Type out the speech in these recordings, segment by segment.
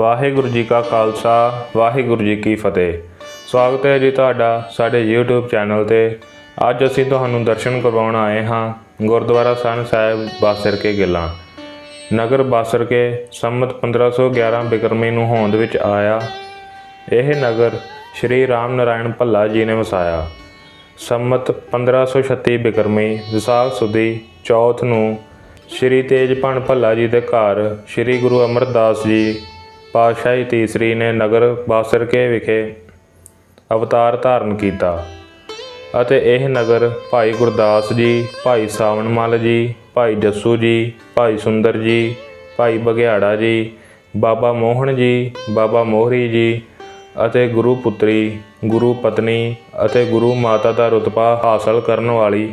ਵਾਹਿਗੁਰੂ ਜੀ ਕਾ ਖਾਲਸਾ, ਵਾਹਿਗੁਰੂ ਜੀ ਕੀ ਫਤਿਹ। ਸਵਾਗਤ ਹੈ ਜੀ ਤੁਹਾਡਾ ਸਾਡੇ YouTube ਚੈਨਲ ਤੇ। ਅੱਜ ਅਸੀਂ ਤੁਹਾਨੂੰ ਦਰਸ਼ਨ ਕਰਵਾਉਣ ਆਏ ਹਾਂ ਗੁਰਦੁਆਰਾ ਸਨ ਸਾਹਿਬ ਬਾਸਰ ਕੇ ਗਿੱਲਾਂ। ਨਗਰ ਬਾਸਰ ਕੇ ਸੰਮਤ 1511 ਬਿਕਰਮੀ ਨੂੰ ਹੋਂਦ ਵਿੱਚ ਆਇਆ। ਇਹ ਨਗਰ ਸ਼੍ਰੀ ਰਾਮ ਨਾਰਾਇਣ ਭੱਲਾ ਜੀ ਨੇ ਵਸਾਇਆ। ਸੰਮਤ 1536 ਬਿਕਰਮੀ ਵਿਸਾਖ ਸੁਦੀ ਚੌਥ ਨੂੰ ਸ਼੍ਰੀ ਤੇਜਪਾਨ ਭੱਲਾ ਜੀ ਦੇ ਘਰ ਸ਼੍ਰੀ ਗੁਰੂ ਅਮਰਦਾਸ ਜੀ ਪਾਤਸ਼ਾਹੀ ਤੀਸਰੀ ਨੇ ਨਗਰ ਬਾਸਰਕੇ ਵਿਖੇ ਅਵਤਾਰ ਧਾਰਨ ਕੀਤਾ ਅਤੇ ਇਹ ਨਗਰ ਭਾਈ ਗੁਰਦਾਸ ਜੀ, ਭਾਈ ਸਾਵਣਮਲ ਜੀ, ਭਾਈ ਜੱਸੂ ਜੀ, ਭਾਈ ਸੁੰਦਰ ਜੀ, ਭਾਈ ਬਘਿਆੜਾ ਜੀ, ਬਾਬਾ ਮੋਹਨ ਜੀ, ਬਾਬਾ ਮੋਹਰੀ ਜੀ ਅਤੇ ਗੁਰੂ ਪੁੱਤਰੀ, ਗੁਰੂ ਪਤਨੀ ਅਤੇ ਗੁਰੂ ਮਾਤਾ ਦਾ ਰੁਤਬਾ ਹਾਸਲ ਕਰਨ ਵਾਲੀ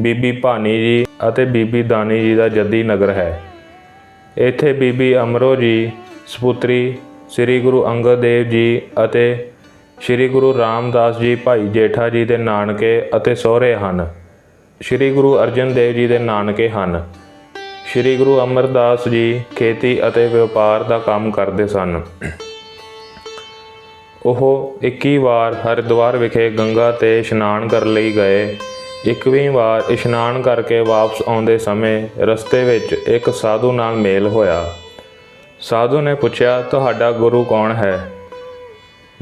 ਬੀਬੀ ਭਾਨੀ ਜੀ ਅਤੇ ਬੀਬੀ ਦਾਨੀ ਜੀ ਦਾ ਜੱਦੀ ਨਗਰ ਹੈ। ਇੱਥੇ ਬੀਬੀ ਅਮਰੋ ਜੀ ਸਪੁੱਤਰੀ ਸ੍ਰੀ ਗੁਰੂ ਅੰਗਦ ਦੇਵ ਜੀ ਅਤੇ ਸ੍ਰੀ ਗੁਰੂ ਰਾਮਦਾਸ ਜੀ ਭਾਈ ਜੇਠਾ ਜੀ ਦੇ ਨਾਨਕੇ ਅਤੇ ਸਹੁਰੇ ਹਨ। ਸ੍ਰੀ ਗੁਰੂ ਅਰਜਨ ਦੇਵ ਜੀ ਦੇ ਨਾਨਕੇ ਹਨ। ਸ੍ਰੀ ਗੁਰੂ ਅਮਰਦਾਸ ਜੀ ਖੇਤੀ ਅਤੇ ਵਪਾਰ ਦਾ ਕੰਮ ਕਰਦੇ ਸਨ। ਉਹ 21 ਵਾਰ ਹਰਿਦੁਆਰ ਵਿਖੇ ਗੰਗਾ ਤੇ ਇਸ਼ਨਾਨ ਕਰਨ ਲਈ ਗਏ। 21ਵੀਂ ਵਾਰ ਇਸ਼ਨਾਨ ਕਰਕੇ ਵਾਪਸ ਆਉਂਦੇ ਸਮੇਂ ਰਸਤੇ ਵਿੱਚ ਇੱਕ ਸਾਧੂ ਨਾਲ ਮੇਲ ਹੋਇਆ। ਸਾਧੂ ਨੇ ਪੁੱਛਿਆ, ਤੁਹਾਡਾ ਗੁਰੂ ਕੌਣ ਹੈ?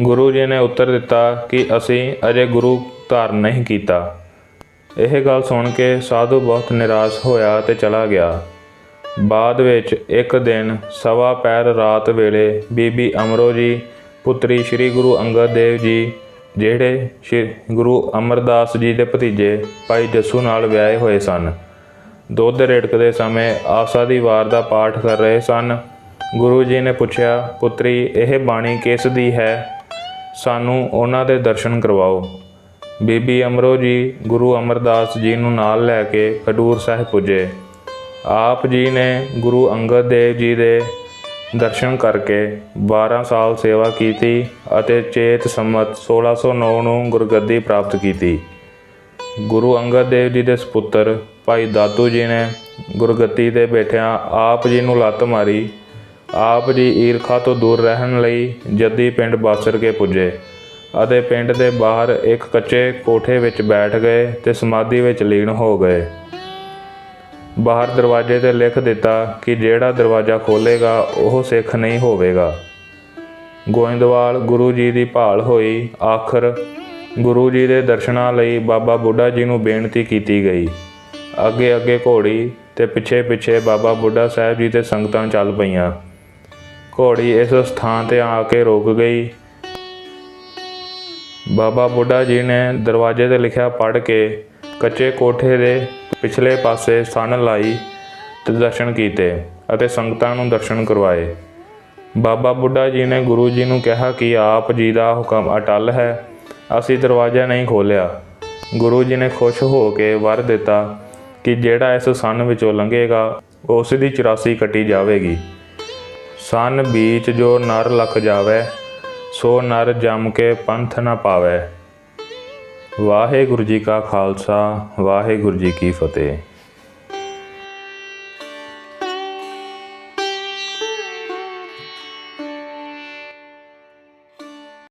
ਗੁਰੂ ਜੀ ਨੇ ਉੱਤਰ ਦਿੱਤਾ ਕਿ ਅਸੀਂ ਅਜੇ ਗੁਰੂ ਧਾਰਨ ਨਹੀਂ ਕੀਤਾ। ਇਹ ਗੱਲ ਸੁਣ ਕੇ ਸਾਧੂ ਬਹੁਤ ਨਿਰਾਸ਼ ਹੋਇਆ ਤੇ ਚਲਾ ਗਿਆ। ਬਾਅਦ ਵਿੱਚ ਇੱਕ ਦਿਨ ਸਵਾ ਪੈਰ ਰਾਤ ਵੇਲੇ ਬੀਬੀ ਅਮਰੋ ਜੀ, ਪੁੱਤਰੀ ਸ੍ਰੀ ਗੁਰੂ ਅੰਗਦ ਦੇਵ ਜੀ, ਜਿਹੜੇ ਸ਼੍ਰੀ ਗੁਰੂ ਅਮਰਦਾਸ ਜੀ ਦੇ ਭਤੀਜੇ ਭਾਈ ਜੱਸੂ ਨਾਲ ਵਿਆਹੇ ਹੋਏ ਸਨ। ਦੁੱਧ ਰੇੜਕਦੇ ਸਮੇਂ ਆਸਾ ਦੀ ਵਾਰ ਦਾ ਪਾਠ ਕਰ ਰਹੇ ਸਨ। ਗੁਰੂ ਜੀ ਨੇ ਪੁੱਛਿਆ, ਪੁੱਤਰੀ, ਇਹ ਬਾਣੀ ਕਿਸ ਦੀ ਹੈ? ਸਾਨੂੰ ਉਹਨਾਂ ਦੇ ਦਰਸ਼ਨ ਕਰਵਾਓ। ਬੀਬੀ ਅਮਰੋ ਜੀ, ਗੁਰੂ ਅਮਰਦਾਸ ਜੀ ਨੂੰ ਨਾਲ ਲੈ ਕੇ ਖਡੂਰ ਸਾਹਿਬ ਪੁੱਜੇ। ਆਪ ਜੀ ਨੇ ਗੁਰੂ ਅੰਗਦ ਦੇਵ ਜੀ ਦੇ ਦਰਸ਼ਨ ਕਰਕੇ 12 ਸਾਲ ਸੇਵਾ ਕੀਤੀ ਅਤੇ ਚੇਤ ਸੰਮਤ 1609 ਨੂੰ ਗੁਰਗੱਦੀ ਪ੍ਰਾਪਤ ਕੀਤੀ। ਗੁਰੂ ਅੰਗਦ ਦੇਵ ਜੀ ਦੇ ਸੁਪੁੱਤਰ ਭਾਈ ਦਾਤੂ ਜੀ ਨੇ ਗੁਰਗੱਦੀ ਤੇ ਬੈਠਿਆਂ ਆਪ ਜੀ ਨੂੰ ਲੱਤ ਮਾਰੀ ਆਪ ਜੀ ਈਰਖਾ ਤੋਂ ਦੂਰ ਰਹਿਣ ਲਈ ਜੱਦੀ ਪਿੰਡ ਬਾਸਰ ਕੇ ਪੁੱਜੇ ਅਤੇ ਪਿੰਡ ਦੇ ਬਾਹਰ ਇੱਕ ਕੱਚੇ ਕੋਠੇ ਵਿੱਚ ਬੈਠ ਗਏ ਤੇ ਸਮਾਧੀ ਵਿੱਚ ਲੀਨ ਹੋ ਗਏ। ਬਾਹਰ ਦਰਵਾਜ਼ੇ ਤੇ ਲਿਖ ਦਿੱਤਾ ਕਿ ਜਿਹੜਾ ਦਰਵਾਜ਼ਾ ਖੋਲੇਗਾ ਉਹ ਸਿੱਖ ਨਹੀਂ ਹੋਵੇਗਾ। ਗੋਇੰਦਵਾਲ ਗੁਰੂ ਜੀ ਦੀ ਭਾਲ ਹੋਈ। ਆਖਰ ਗੁਰੂ ਜੀ ਦੇ ਦਰਸ਼ਨਾਂ ਲਈ ਬਾਬਾ ਬੁੱਢਾ ਜੀ ਨੂੰ ਬੇਨਤੀ ਕੀਤੀ ਗਈ। ਅੱਗੇ ਅੱਗੇ ਘੋੜੀ ਤੇ ਪਿੱਛੇ ਪਿੱਛੇ ਬਾਬਾ ਬੁੱਢਾ ਸਾਹਿਬ ਜੀ ਤੇ ਸੰਗਤਾਂ ਚੱਲ ਪਈਆਂ। ਘੋੜੀ ਇਸ ਸਥਾਨ ਤੇ ਆ ਕੇ ਰੁਕ ਗਈ। ਬਾਬਾ ਬੁੱਢਾ ਜੀ ਨੇ ਦਰਵਾਜ਼ੇ ਤੇ ਲਿਖਿਆ ਪੜ੍ਹ ਕੇ ਕੱਚੇ ਕੋਠੇ ਦੇ ਪਿਛਲੇ ਪਾਸੇ ਸਨ ਲਾਈ ਤੇ ਦਰਸ਼ਨ ਕੀਤੇ ਅਤੇ ਸੰਗਤਾਂ ਨੂੰ ਦਰਸ਼ਨ ਕਰਵਾਏ। ਬਾਬਾ ਬੁੱਢਾ ਜੀ ਨੇ ਗੁਰੂ ਜੀ ਨੂੰ ਕਿਹਾ ਕਿ ਆਪ ਜੀ ਦਾ ਹੁਕਮ ਅਟਲ ਹੈ, ਅਸੀਂ ਦਰਵਾਜ਼ਾ ਨਹੀਂ ਖੋਲਿਆ ਗੁਰੂ ਜੀ ਨੇ ਖੁਸ਼ ਹੋ ਕੇ ਵਰ ਦਿੱਤਾ ਕਿ ਜਿਹੜਾ ਇਸ ਸੰਨ ਵਿੱਚੋਂ ਲੰਘੇਗਾ, ਉਸ ਦੀ 84 ਕੱਟੀ ਜਾਵੇਗੀ। ਸਨ ਬੀਚ ਜੋ ਨਰ ਲਖ ਜਾਵੇ, ਸੋ ਨਰ ਜਮ ਕੇ ਪੰਥ ਨਾ ਪਾਵੇ। ਵਾਹਿਗੁਰੂ ਜੀ ਕਾ ਖਾਲਸਾ, ਵਾਹਿਗੁਰੂ ਜੀ ਕੀ ਫਤਿਹ।